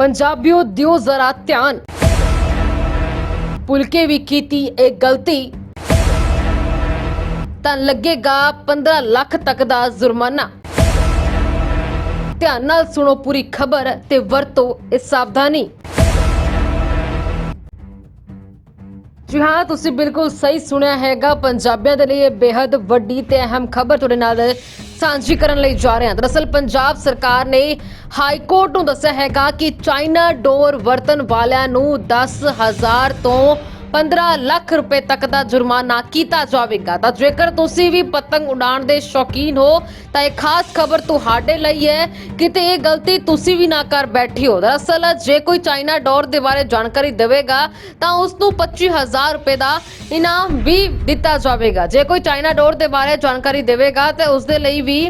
ਪੰਜਾਬੀਓ ਦਿਓ ਜ਼ਰਾ ਧਿਆਨ। ਭੁੱਲ ਕੇ ਵੀ ਕੀਤੀ ਇਹ ਗਲਤੀ। ਤਾਂ ਲੱਗੇਗਾ 15 ਲੱਖ ਤੱਕ ਦਾ ਜੁਰਮਾਨਾ। ਧਿਆਨ ਨਾਲ ਸੁਣੋ ਪੂਰੀ ਖਬਰ ਤੇ ਵਰਤੋ ਇਹ ਸਾਵਧਾਨੀ। ਜੀ ਹਾਂ, ਤੁਸੀਂ ਬਿਲਕੁਲ ਸਹੀ ਸੁਣਿਆ ਹੈਗਾ। ਪੰਜਾਬੀਆਂ ਦੇ ਲਈ ਇਹ ਬੇहद ਵੱਡੀ ਤੇ ਅਹਿਮ ਖਬਰ ਤੁਹਾਡੇ ਨਾਲ ਸਾਂਝੀ ਕਰਨ ਲਈ ਜਾ ਰਹੇ ਹਾਂ। ਦਰਅਸਲ ਪੰਜਾਬ ਸਰਕਾਰ ਨੇ ਹਾਈ ਕੋਰਟ ਨੂੰ ਦੱਸਿਆ ਹੈਗਾ ਕਿ ਚਾਈਨਾ ਡੋਰ ਵਰਤਨ ਵਾਲਿਆਂ ਨੂੰ 10000 ਤੋਂ 15 ਲੱਖ ਰੁਪਏ ਤੱਕ ਦਾ ਜੁਰਮਾਨਾ ਕੀਤਾ ਜਾਵੇਗਾ। ਤਾਂ ਜੇਕਰ ਤੁਸੀਂ ਵੀ ਪਤੰਗ ਉਡਾਉਣ ਦੇ ਸ਼ੌਕੀਨ ਹੋ, ਤਾਂ ਇਹ ਖਾਸ ਖਬਰ ਤੁਹਾਡੇ ਲਈ ਹੈ। ਕਿਤੇ ਇਹ ਗਲਤੀ ਤੁਸੀਂ ਵੀ ਨਾ ਕਰ ਬੈਠੀ ਹੋ ਦਰਅਸਲ, ਜੇ ਕੋਈ ਚਾਈਨਾ ਡੋਰ ਦੇ ਬਾਰੇ ਜਾਣਕਾਰੀ ਦੇਵੇਗਾ, ਤਾਂ ਉਸ ਨੂੰ 25000 ਰੁਪਏ ਦਾ ਇਨਾਮ ਵੀ ਦਿੱਤਾ ਜਾਵੇਗਾ। ਜੇ ਕੋਈ ਚਾਈਨਾ ਡੋਰ ਦੇ ਬਾਰੇ ਜਾਣਕਾਰੀ ਦੇਵੇਗਾ, ਤਾਂ ਉਸ ਦੇ ਲਈ ਵੀ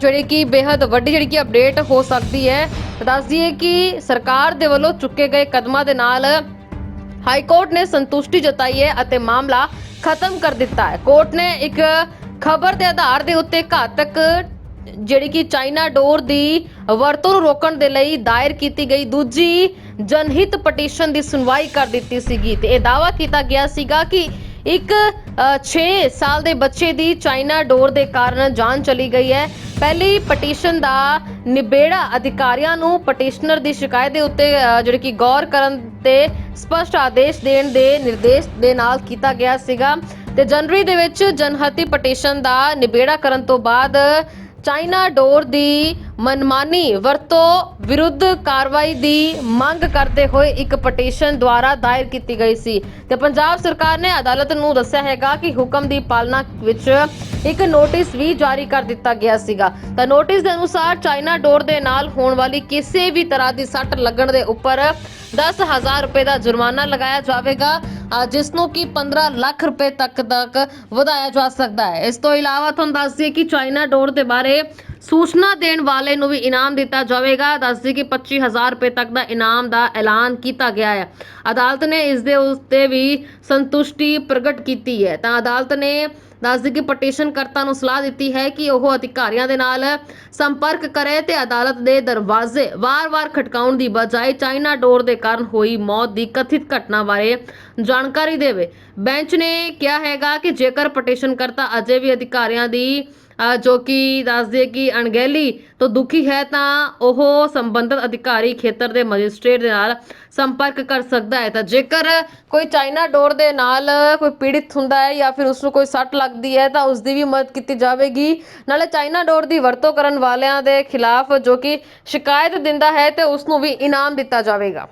ਜਿਹੜੀ ਕਿ ਬੇहद ਵੱਡੀ ਜਿਹੜੀ ਕਿ ਅਪਡੇਟ ਹੋ ਸਕਦੀ ਹੈ। ਦੱਸ ਦਈਏ ਕਿ ਸਰਕਾਰ ਦੇ ਵੱਲੋਂ ਚੁੱਕੇ ਗਏ ਕਦਮਾਂ ਦੇ ਨਾਲ ਹਾਈ ਕੋਰਟ ਨੇ ਸੰਤੁਸ਼ਟੀ ਜਤਾਈ ਹੈ ਅਤੇ ਮਾਮਲਾ ਖਤਮ ਕਰ ਦਿੱਤਾ ਹੈ। ਕੋਰਟ ਨੇ ਇੱਕ ਖਬਰ ਦੇ ਆਧਾਰ ਦੇ ਉੱਤੇ ਘਾਤਕ, ਜਿਹੜੀ ਕਿ ਚਾਈਨਾ ਡੋਰ ਦੀ ਵਰਤੋਂ ਨੂੰ ਰੋਕਣ ਦੇ ਲਈ ਦਾਇਰ ਕੀਤੀ ਗਈ, ਦੂਜੀ ਜਨਹਿਤ ਪਟੀਸ਼ਨ ਦੀ ਸੁਣਵਾਈ ਕਰ ਦਿੱਤੀ ਸੀਗੀ ਤੇ ਇਹ ਦਾਅਵਾ ਕੀਤਾ ਗਿਆ ਸੀਗਾ ਕਿ ਇੱਕ 6 ਸਾਲ ਦੇ ਬੱਚੇ ਦੀ ਚਾਈਨਾ ਡੋਰ ਦੇ ਕਾਰਨ ਜਾਨ ਚਲੀ ਗਈ ਹੈ। ਪਹਿਲੀ ਪਟੀਸ਼ਨ ਦਾ ਨਿਬੇੜਾ ਅਧਿਕਾਰੀਆਂ ਨੂੰ ਪਟੀਸ਼ਨਰ ਦੀ ਸ਼ਿਕਾਇਤ ਦੇ ਉੱਤੇ ਅ, ਜਿਹੜੀ ਕਿ ਗੌਰ ਕਰਨ ਤੇ ਸਪਸ਼ਟ ਆਦੇਸ਼ ਦੇਣ ਦੇ ਨਿਰਦੇਸ਼ ਦੇ ਨਾਲ ਕੀਤਾ ਗਿਆ ਸੀਗਾ। ਤੇ ਜਨਵਰੀ ਦੇ ਵਿੱਚ ਜਨਹਤੀ ਪਟੀਸ਼ਨ ਦਾ ਨਿਬੇੜਾ ਕਰਨ ਤੋਂ ਬਾਅਦ ਚਾਈਨਾ ਡੋਰ ਦੀ ਮਨਮਾਨੀ ਵਰਤੋਂ ਵਿਰੁੱਧ ਕਾਰਵਾਈ ਦੀ ਮੰਗ ਕਰਦੇ ਹੋਏ ਇੱਕ ਪਟੀਸ਼ਨ ਦੁਆਰਾ ਦਾਇਰ ਕੀਤੀ ਗਈ ਸੀ। ਤੇ ਪੰਜਾਬ ਸਰਕਾਰ ਨੇ ਅਦਾਲਤ ਨੂੰ ਦੱਸਿਆ ਹੈਗਾ ਕਿ ਹੁਕਮ ਦੀ ਪਾਲਣਾ ਵਿੱਚ ਇੱਕ ਨੋਟਿਸ ਵੀ ਜਾਰੀ ਕਰ ਦਿੱਤਾ ਗਿਆ ਸੀਗਾ। ਤਾਂ ਨੋਟਿਸ ਦੇ ਅਨੁਸਾਰ ਚਾਈਨਾ ਡੋਰ ਦੇ ਨਾਲ ਹੋਣ ਵਾਲੀ ਕਿਸੇ ਵੀ ਤਰ੍ਹਾਂ ਦੀ ਸੱਟ ਲੱਗਣ ਦੇ ਉੱਪਰ 10000 ਰੁਪਏ ਦਾ ਜੁਰਮਾਨਾ ਲਗਾਇਆ ਜਾਵੇਗਾ। ਜਿਸ ਨੂੰ ਕਿ 15 ਲੱਖ ਰੁਪਏ ਤੱਕ ਤੱਕ ਵਧਾਇਆ ਜਾ ਸਕਦਾ ਹੈ। ਇਸ ਤੋਂ ਇਲਾਵਾ ਤੁਹਾਨੂੰ ਦੱਸ ਦਈਏ ਕਿ ਚਾਈਨਾ ਡੋਰ ਦੇ ਬਾਰੇ ਸੂਚਨਾ ਦੇਣ ਵਾਲੇ ਨੂੰ ਵੀ ਇਨਾਮ ਦਿੱਤਾ ਜਾਵੇਗਾ। ਦੱਸ ਦਈਏ ਕਿ 25000 ਰੁਪਏ ਤੱਕ ਦਾ ਇਨਾਮ ਦਾ ਐਲਾਨ ਕੀਤਾ ਗਿਆ ਹੈ। ਅਦਾਲਤ ਨੇ ਇਸ ਦੇ ਉੱਤੇ ਵੀ ਸੰਤੁਸ਼ਟੀ ਪ੍ਰਗਟ ਕੀਤੀ ਹੈ। ਤਾਂ ਅਦਾਲਤ ਨੇ ਦੱਸਦੀ ਕਿ ਪਟੀਸ਼ਨ ਨੂੰ ਸਲਾਹ ਦਿੱਤੀ ਹੈ ਕਿ ਉਹ ਅਧਿਕਾਰੀਆਂ ਦੇ ਨਾਲ ਸੰਪਰਕ ਕਰੇ ਤੇ ਅਦਾਲਤ ਦੇ ਦਰਵਾਜ਼ੇ ਵਾਰ-ਵਾਰ ਖਟਕਾਉਣ ਦੀ ਬਜਾਏ ਚਾਈਨਾ ਡੋਰ ਦੇ ਕਾਰਨ ਹੋਈ ਮੌਤ ਦੀ ਕਥਿਤ ਘਟਨਾ ਬਾਰੇ ਜਾਣਕਾਰੀ ਦੇਵੇ। ਬੈਂਚ ਨੇ ਕਿਹਾ ਹੈਗਾ ਕਿ ਜੇਕਰ ਪਟੀਸ਼ਨ ਕਰਤਾ, ਅਜੇ ਵੀ ਅਧਿਕਾਰੀਆਂ ਦੀ ਜੋ ਕਿ ਦੱਸਦੇ ਕਿ ਅਣਗਹਿਲੀ ਤੋਂ ਦੁਖੀ ਹੈ ਤਾਂ ਉਹ ਸੰਬੰਧਿਤ ਅਧਿਕਾਰੀ ਖੇਤਰ ਦੇ ਮੈਜਿਸਟ੍ਰੇਟ ਦੇ ਨਾਲ ਸੰਪਰਕ ਕਰ ਸਕਦਾ ਹੈ। ਤਾਂ ਜੇਕਰ ਕੋਈ ਚਾਈਨਾ ਡੋਰ ਦੇ ਨਾਲ ਕੋਈ ਪੀੜਿਤ ਹੁੰਦਾ ਹੈ ਜਾਂ ਫਿਰ ਉਸ ਨੂੰ ਕੋਈ ਸੱਟ ਲੱਗਦੀ ਹੈ ਤਾਂ ਉਸ ਦੀ ਵੀ ਮਦਦ ਕੀਤੀ ਜਾਵੇਗੀ। ਨਾਲੇ ਚਾਈਨਾ ਡੋਰ ਦੀ ਵਰਤੋਂ ਕਰਨ ਵਾਲਿਆਂ ਦੇ ਖਿਲਾਫ ਜੋ ਕਿ ਸ਼ਿਕਾਇਤ ਦਿੰਦਾ ਹੈ ਤੇ ਉਸ ਨੂੰ ਵੀ ਇਨਾਮ ਦਿੱਤਾ ਜਾਵੇਗਾ।